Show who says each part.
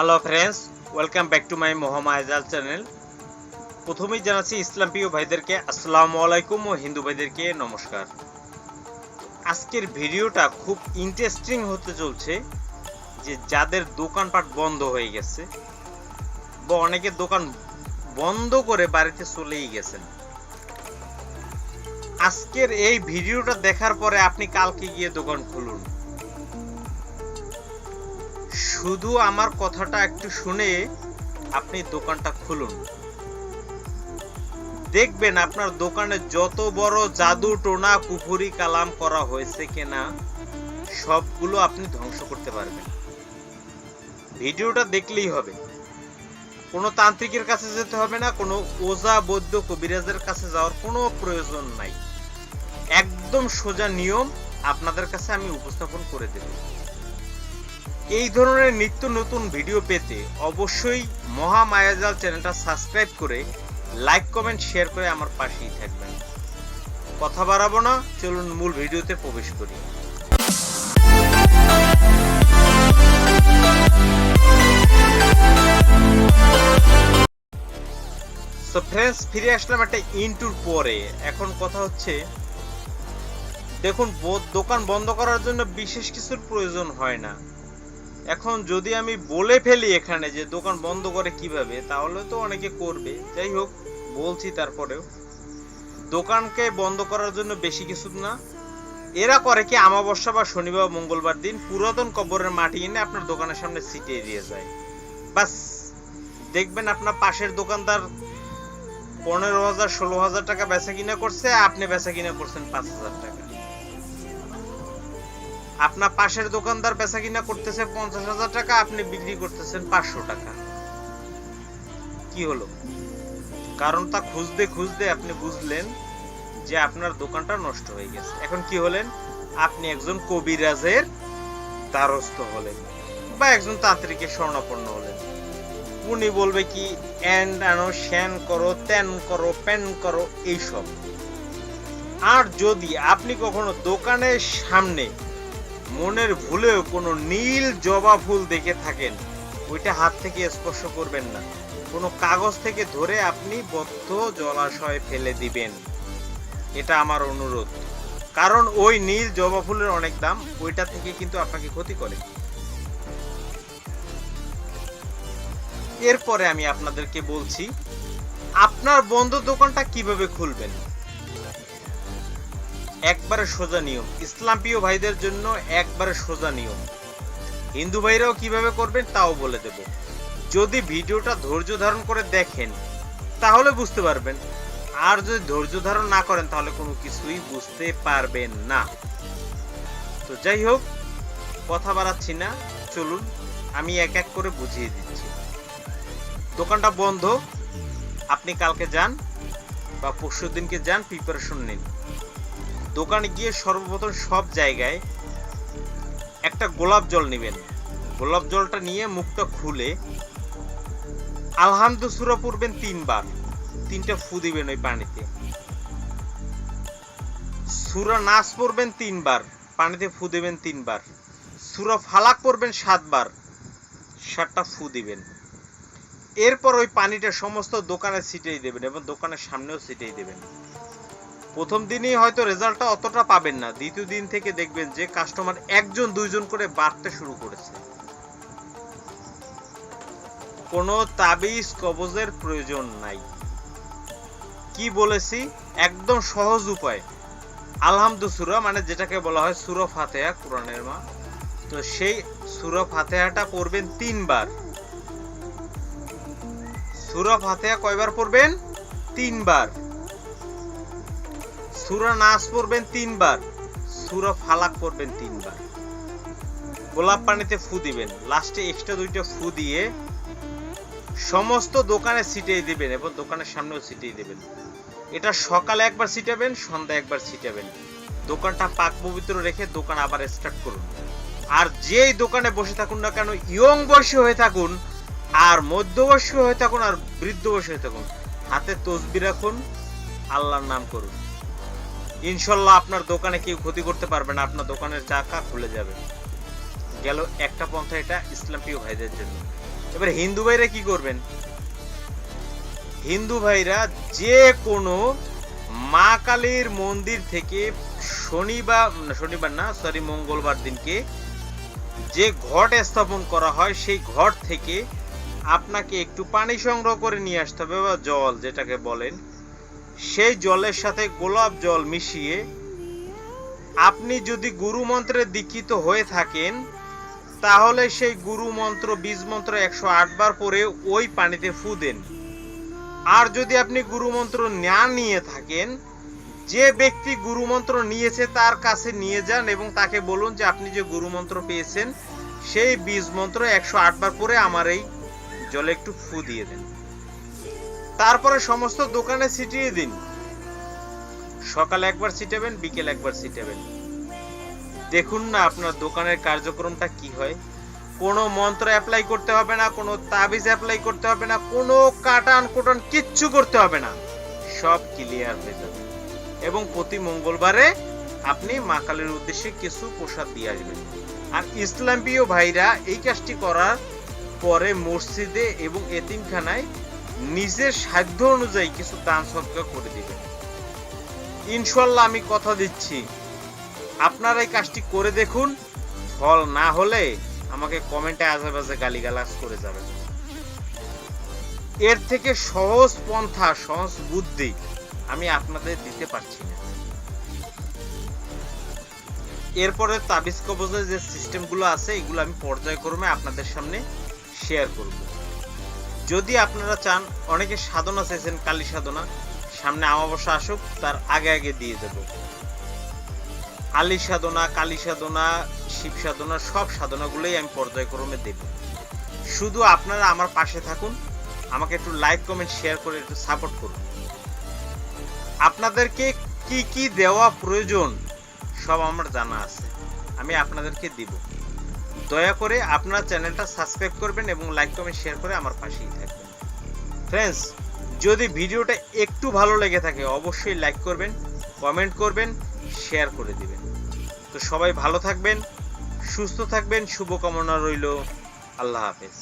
Speaker 1: Hello friends welcome back to my Mohammad Ajal channel প্রথমেই জানাচ্ছি, ইসলাম প্রিয় ভাইদেরকে আসসালামু আলাইকুম ও হিন্দু ভাইদেরকে নমস্কার। আজকের ভিডিওটা খুব ইন্টারেস্টিং হতে চলছে যে যাদের দোকানপাট বন্ধ হয়ে গেছে বা অনেকে দোকান বন্ধ করে বাড়িতে চলেই গেছেন। আজকের এই ভিডিওটা দেখার পরে আপনি কালকে গিয়ে দোকান খুলুন। শুধু আমার কথাটা একটু শুনে আপনি দোকানটা খুলুন। দেখবেন আপনার দোকানে যত বড় জাদু, টোনা কুফুরি কালাম করা হয়েছে কিনা, সবগুলো আপনি ধ্বংস করতে পারবেন। ভিডিওটা দেখলেই হবে। কোনো তান্ত্রিকের কাছে যেতে হবে না, কোনো ওজা বৈদ্য কবিরাজের কাছে যাওয়ার কোনো প্রয়োজন নাই। একদম সোজা নিয়ম আপনাদের কাছে আমি উপস্থাপন করে দেব। এই ধরনের নিত্য নতুন ভিডিও পেতে অবশ্যই মহা মায়াজাল চ্যানেলটা সাবস্ক্রাইব করে লাইক, কমেন্ট, শেয়ার করে আমার পাশেই থাকবেন। কথা বাড়াবো না, চলুন মূল ভিডিওতে প্রবেশ করি। সো ফ্রেন্ডস ফিরে আসলাম একটা ইন্টুর পরে। এখন কথা হচ্ছে, দেখুন দোকান বন্ধ করার জন্য বিশেষ কিছুর প্রয়োজন হয় না। এখন যদি আমি বলে ফেলি এখানে যে দোকান বন্ধ করে কীভাবে, তাহলে তো অনেকে করবে। যাই হোক, বলছি তারপরেও। দোকানকে বন্ধ করার জন্য বেশি কিছু না। এরা করে কি আমাবস্যা বা শনিবার মঙ্গলবার দিন পুরাতন কবরের মাটি এনে আপনার দোকানের সামনে ছিটিয়ে দিয়ে যায়। বাস, দেখবেন আপনার পাশের দোকানদার পনেরো হাজার, ষোলো হাজার টাকা বেচা কিনা করছে, আপনি বেচা কিনা করছেন পাঁচ হাজার টাকা। আপনার পাশের দোকানদার বেচা কিনা করতেছে পঞ্চাশ হাজার টাকা, আপনি বিক্রি করতেছেন পাঁচশো টাকা। কি হলো? কারণ তা খুঁজতে খুঁজতে আপনি বুঝলেন যে আপনার দোকানটা নষ্ট হয়ে গেছে। এখন কি হলেন? আপনি একজন কবিরাজের দ্বারস্থ হলেন বা একজন তান্ত্রিকের স্বর্ণাপন্ন হলেন। উনি বলবে কি এন্ড আনো, শ্যান করো, ত্যান করো, প্যান করো, এইসব। আর যদি আপনি কখনো দোকানের সামনে মনের ভুলেও কোনো নীল জবা ফুল দেখে থাকেন। ওইটা হাত থেকে স্পর্শ করবেন না। কোনো কাগজ থেকে ধরে আপনি বদ্ধ জলাশয়ে ফেলে দিবেন। এটা আমার অনুরোধ। কারণ ওই নীল জবা ফুলের অনেক দাম, ওইটা থেকে কিন্তু আপনাকে ক্ষতি করে। এরপরে আমি আপনাদেরকে বলছি, আপনার বন্ধ দোকানটা কীভাবে খুলবেন? একবারে সোজা নিয়ম। ইসলাম প্রিয় ভাইদের জন্য একবারে সোজা নিয়ম। হিন্দু ভাইরাও কীভাবে করবেন তাও বলে দেব। যদি ভিডিওটা ধৈর্য ধারণ করে দেখেন, তাহলে বুঝতে পারবেন। আর যদি ধৈর্য ধারণ না করেন, তাহলে কোনো কিছুই বুঝতে পারবেন না। তো যাই হোক, কথা বাড়াচ্ছি না। চলুন, আমি এক এক করে বুঝিয়ে দিচ্ছি। দোকানটা বন্ধ। আপনি কালকে যান বা পরশু দিনকে যান প্রিপারেশন নিন। দোকানে গিয়ে সর্বপ্রথম সব জায়গায় একটা গোলাপ জল নেবেন। গোলাপ জলটা নিয়ে মুখটা খুলে আলহামদু সুরা পড়বেন তিনবার। তিনটা ফু দিবেন ওই পানিতে। সুরা নাচ পড়বেন তিনবার, পানিতে ফু দিবেন তিনবার। সুরা ফালাক পড়বেন সাতবার, সাতটা ফু দিবেন। এরপর ওই পানিটা সমস্ত দোকানে ছিটিয়ে দেবেন এবং দোকানের সামনেও ছিটিয়ে দেবেন। প্রথম দিনই হয়তো রেজাল্টটা অতটা পাবেন না। দ্বিতীয় দিন থেকে দেখবেন যে কাস্টমার একজন, দুইজন করে বাড়তে শুরু করেছে। কোনো তাবিজ, কবজের প্রয়োজন নাই। কি বলেছি? একদম সহজ উপায়। আলহামদু সুরা মানে যেটাকে বলা হয় সুরা ফাতেহা, কোরআনের মা। তো সেই সুরা ফাতেহাটা পড়বেন তিনবার। সুরা ফাতেহা কয়বার পড়বেন? তিনবার। সুরা নাচ পড়বেন তিনবার, সুরা ফালাক পড়বেন তিনবার। গোলাপ পানিতে ফু দিবেন, লাস্টে এক্সট্রা দুইটা ফু দিয়ে সমস্ত দোকানে ছিটিয়ে দিবেন এবং দোকানের সামনেও ছিটিয়ে দিবেন। এটা সকালে একবার ছিটাবেন সন্ধ্যা একবার ছিটাবেন। দোকানটা পাক পবিত্র রেখে দোকান আবার স্টার্ট করুন। আর যেই দোকানে বসে থাকুন না কেন ইয়ং বয়সী হয়ে থাকুন, আর মধ্যবয়স্ক হয়ে থাকুন, আর বৃদ্ধ বয়সী হয়ে থাকুন, হাতে তসবি রাখুন, আল্লাহর নাম করুন। ইনশাল্লাহ আপনার দোকানে কেউ ক্ষতি করতে পারবে না, আপনার দোকানের চাকা খুলে যাবে। গেল একটা পন্থা এটা ইসলাম প্রিয় ভাইদের জন্য। এবার হিন্দু ভাইরা কি করবেন? হিন্দু ভাইরা যে কোনো মা কালীর মন্দির থেকে শনিবার শনিবার না সরি মঙ্গলবার দিনকে যে ঘট স্থাপন করা হয়, সেই ঘট থেকে আপনাকে একটু পানি সংগ্রহ করে নিয়ে আসতে হবে বা জল, যেটাকে বলেন। সেই জলের সাথে গোলাপ জল মিশিয়ে আপনি যদি গুরু মন্ত্রে দীক্ষিত হয়ে থাকেন, তাহলে সেই গুরু মন্ত্র বীজ মন্ত্র একশো বার পরে ওই পানিতে ফু দেন। আর যদি আপনি গুরু মন্ত্র না নিয়ে থাকেন, যে ব্যক্তি গুরু মন্ত্র নিয়েছে তার কাছে নিয়ে যান এবং তাকে বলুন যে আপনি যে গুরু মন্ত্র পেয়েছেন, সেই বীজ মন্ত্র একশো বার পরে আমার এই জলে একটু ফু দিয়ে দেন। তারপরে সমস্ত দোকানে ছিটিয়ে দিন। সকালে একবার ছিটাবেন, বিকেল একবার ছিটাবেন। দেখুন না আপনার দোকানের কার্যক্রমটা কি হয়। কোনো মন্ত্র অ্যাপ্লাই করতে হবে না, কোনো তাবিজ অ্যাপ্লাই করতে হবে না, কোনো কাটান কোটান কিচ্ছু করতে হবে না। সব ক্লিয়ার হয়ে যাবে। এবং প্রতি মঙ্গলবারে আপনি মা কালীর উদ্দেশ্যে কিছু প্রসাদ দিয়ে আসবেন। আর ইসলাম প্রিয় ভাইরা এই কাজটি করার পরে মসজিদে এবং এতিমখানায় নিজের সাধ্য অনুযায়ী কিছু দান সদকা করে দিবেন। ইনশাল্লাহ আমি কথা দিচ্ছি। আপনারা এই কাজটি করে দেখুন। ফল না হলে আমাকে কমেন্টে আজে বাজে গালিগালাজ করে যাবেন। এর থেকে সহজ পন্থা, সহজ বুদ্ধি আমি আপনাদের দিতে পারছি না। এরপরে তাবিজ কবজের যে সিস্টেমগুলো আছে, এগুলো আমি পর্যায়ক্রমে আপনাদের সামনে শেয়ার করব। যদি আপনারা চান, অনেকে সাধনা চেয়েছেন, কালী সাধনা, সামনে আমাবস্যা আসুক, তার আগে আগে দিয়ে দেব। আলী সাধনা, কালী সাধনা, শিব সাধনা, সব সাধনাগুলোই আমি পর্যায়ক্রমে দেব। শুধু আপনারা আমার পাশে থাকুন, আমাকে একটু লাইক কমেন্ট শেয়ার করে একটু সাপোর্ট করুন। আপনাদেরকে কি কি দেওয়া প্রয়োজন, সব আমার জানা আছে। আমি আপনাদেরকে দিব। দয়া করে আপনার চ্যানেলটা সাবস্ক্রাইব করবেন এবং লাইক, কমেন্ট শেয়ার করে আমার পাশেই থাকবেন। ফ্রেন্ডস যদি ভিডিওটা একটু ভালো লেগে থাকে, অবশ্যই লাইক করবেন, কমেন্ট করবেন শেয়ার করে দিবেন। তো সবাই ভালো থাকবেন, সুস্থ থাকবেন, শুভকামনা রইল। আল্লাহ হাফেজ।